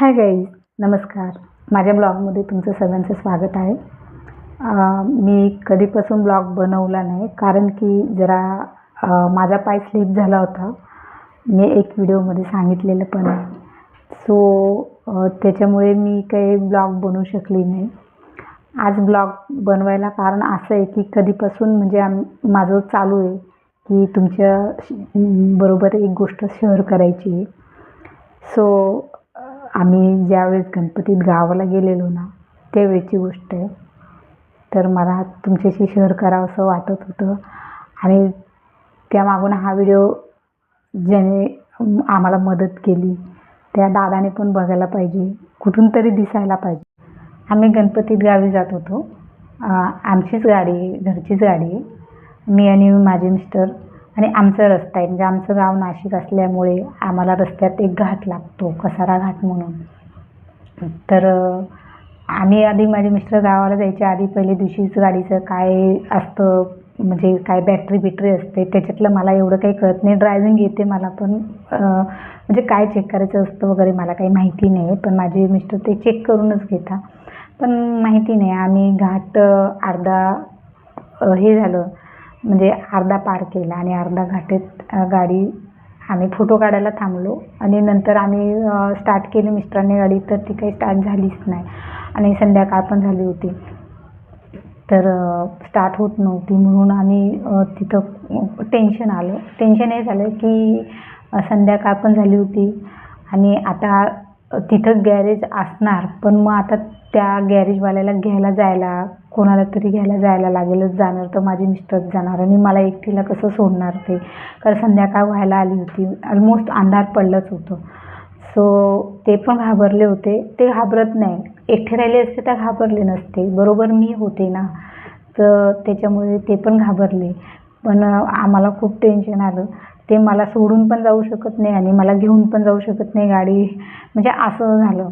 Hi guys नमस्कार. माझ्या ब्लॉगमध्ये तुमचं सगळ्यांचं स्वागत आहे. मी कधीपासून ब्लॉग बनवला नाही कारण की जरा माझा पाय स्लिप झाला होता. मी एक व्हिडिओमध्ये सांगितलेलं पण आहे. सो त्याच्यामुळे मी काही ब्लॉग बनवू शकली नाही. आज ब्लॉग बनवायला कारण असं आहे की कधीपासून म्हणजे आम माझं चालू आहे की तुमच्या श- बरोबर एक गोष्ट शेअर करायची आहे. सो आम्ही ज्यावेळेस गणपतीत गावाला गेलेलो ना त्यावेळची गोष्ट आहे. तर मला तुमच्याशी शेअर करावंसं वाटत होतं. आणि त्यामागून हा व्हिडिओ ज्याने आम्हाला मदत केली त्या दादाने पण बघायला पाहिजे कुठून तरी दिसायला पाहिजे. आम्ही गणपतीत गावी जात होतो. आमचीच गाडी आहे घरचीच गाडी आहे. मी आणि माझे मिस्टर आणि आमचा रस्ता आहे. म्हणजे आमचं गाव नाशिक असल्यामुळे आम्हाला रस्त्यात एक घाट लागतो कसारा घाट म्हणून. तर आम्ही आधी माझे मिस्टर गावाला जायच्या आधी. पहिले दिवशीच गाडीचं काय असतं म्हणजे काय बॅटरी बिटरी असते त्याच्यातलं मला एवढं काही कळत नाही. ड्रायव्हिंग येते मला पण म्हणजे काय चेक करायचं असतं वगैरे मला काही माहिती नाही. पण माझे मिस्टर ते चेक करूनच घेता. पण माहिती नाही. आम्ही घाट अर्धा हे झालं. म्हणजे अर्धा पार केला आणि अर्धा घाटेत गाडी आम्ही फोटो काढायला थांबलो. आणि नंतर आम्ही स्टार्ट केली मिस्टरांनी गाडी तर ती काही स्टार्ट झालीच नाही. आणि संध्याकाळ पण झाली होती. तर स्टार्ट होत नव्हती म्हणून आम्ही तिथं टेन्शन आलं. टेन्शन हे झालं की संध्याकाळ पण झाली होती. आणि आता तिथं गॅरेज असणार पण मग आता त्या गॅरेजवाल्याला घ्यायला जायला कोणाला तरी घ्यायला जायला लागेलच जाणार तर माझे मिस्टरच जाणार आणि मला एकटीला कसं सोडणार ते? कारण संध्याकाळ व्हायला आली होती ऑलमोस्ट अंधार पडलंच होतं. सो ते पण घाबरले होते. ते घाबरत नाही. एकटे राहिले असते तर घाबरले नसते. बरोबर मी होते ना. तर त्याच्यामुळे ते पण घाबरले. पण आम्हाला खूप टेन्शन आलं. ते मला सोडून पण जाऊ शकत नाही आणि मला घेऊन पण जाऊ शकत नाही गाडी. म्हणजे असं झालं.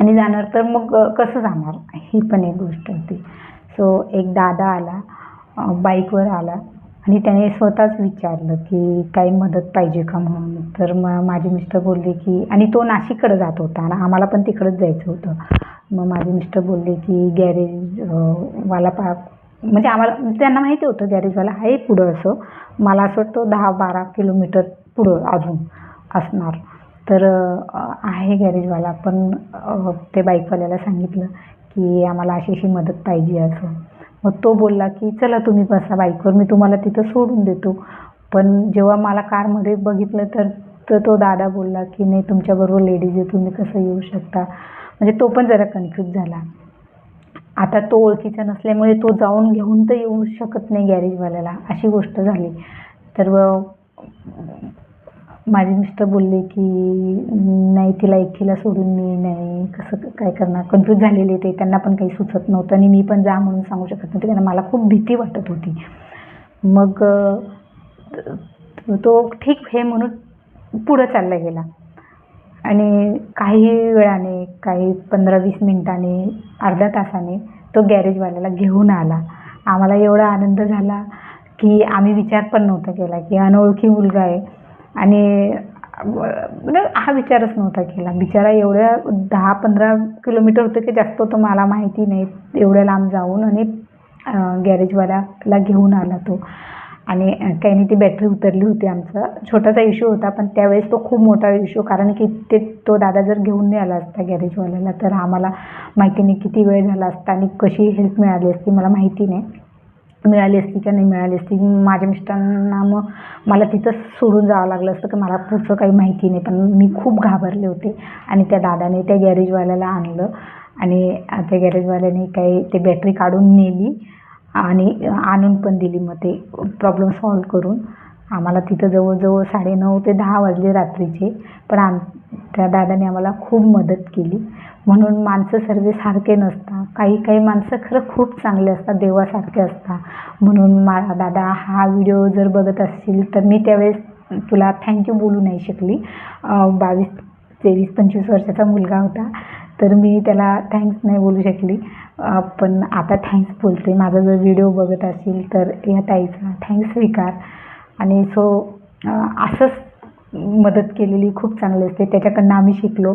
आणि जाणार तर मग कसं जाणार? ही पण एक गोष्ट होती. सो एक दादा आला बाईकवर आला आणि त्याने स्वतःच विचारलं की काही मदत पाहिजे का म्हणून? तर मग माझे मिस्टर बोलले की आणि तो नाशिककडे जात होता आणि आम्हाला पण तिकडंच जायचं होतं. मग माझे मिस्टर बोलले की गॅरेज वाला पा म्हणजे आम्हाला त्यांना माहिती होतं गॅरेजवाला आहे पुढं असं. मला असं वाटतं दहा बारा किलोमीटर पुढं अजून असणार. तर आहे गॅरेजवाला पण ते बाईकवाल्याला सांगितलं की आम्हाला अशी अशी मदत पाहिजे असं. मग तो बोलला की चला तुम्ही बसा बाईकवर मी तुम्हाला तिथं सोडून देतो. पण जेव्हा मला कारमध्ये बघितलं तर तर तो दादा बोलला की नाही तुमच्याबरोबर लेडीज आहे तुम्ही कसं येऊ शकता? म्हणजे तो पण जरा कन्फ्यूज झाला. आता तो ओळखीचा नसल्यामुळे तो जाऊन घेऊन तर येऊ शकत नाही गॅरेजवाल्याला. अशी गोष्ट झाली. तर व- माझे मिस्टर बोलले की नाही तिला एकटीला सोडून मी नाही. कसं काय करणार? कन्फ्यूज झालेले ते. त्यांना पण काही सुचत नव्हतं आणि मी पण जा म्हणून सांगू शकत नव्हते. कारण मला खूप भीती वाटत होती. मग तो ठीक हे म्हणून पुढं चालला गेला. आणि काही वेळाने काही पंधरा वीस मिनटाने अर्ध्या तासाने तो गॅरेजवाल्याला घेऊन आला. आम्हाला एवढा आनंद झाला की आम्ही विचार पण नव्हता केला की अनोळखी मुलगा आहे. आणि म्हणजे हा विचारच नव्हता केला. बिचारा एवढ्या दहा पंधरा किलोमीटर होतं की जास्त होतं मला माहिती नाही. एवढ्या लांब जाऊन आणि गॅरेजवाल्याला घेऊन आला तो. आणि काही नाही ती बॅटरी उतरली होती आमचा. छोटासा इश्यू होता पण त्यावेळेस तो खूप मोठा इश्यू कारण की ते तो दादा जर घेऊन नाही आला असता गॅरेजवाल्याला तर आम्हाला माहिती नाही किती वेळ झाला असता आणि कशी हेल्प मिळाली असती मला माहिती नाही. मिळाली असती का नाही मिळाली असती. माझ्या मिस्टरांना मग मला तिथंच सोडून जावं लागलं असतं की मला पुढचं काही माहिती नाही. पण मी खूप घाबरले होते आणि त्या दादाने त्या गॅरेजवाल्याला आणलं. आणि त्या गॅरेजवाल्याने काही ते बॅटरी काढून नेली. आणि आणून पण दिली. मग ते प्रॉब्लेम सॉल्व करून आम्हाला तिथं जवळजवळ साडेनऊ ते दहा वाजले रात्रीचे. पण आम त्या दादाने आम्हाला खूप मदत केली. म्हणून माणसं सर्व सारखे नसतात. काही काही माणसं खरं खूप चांगले असतात. देवासारखे असतात. म्हणून मा दादा हा व्हिडिओ जर बघत असशील तर मी त्यावेळेस तुला थँक्यू बोलू नाही शकली. बावीस तेवीस पंचवीस वर्षाचा मुलगा होता. तर मी त्याला थँक्स नाही बोलू शकली. पण आता थँक्स बोलते. माझा जर व्हिडिओ बघत असेल तर या ताईचा थँक्स स्वीकार. आणि सो असंच मदत केलेली खूप चांगली असते. त्याच्याकडनं आम्ही शिकलो.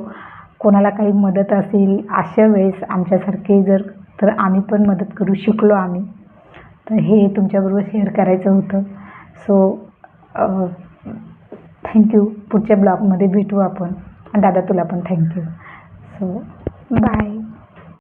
कोणाला काही मदत असेल अशा वेळेस आमच्यासारखे जर तर आम्ही पण मदत करू शिकलो आम्ही. तर हे तुमच्याबरोबर शेअर करायचं होतं. सो थँक्यू पुढच्या ब्लॉगमध्ये भेटू आपण. दादा तुला पण थँक्यू सो बाय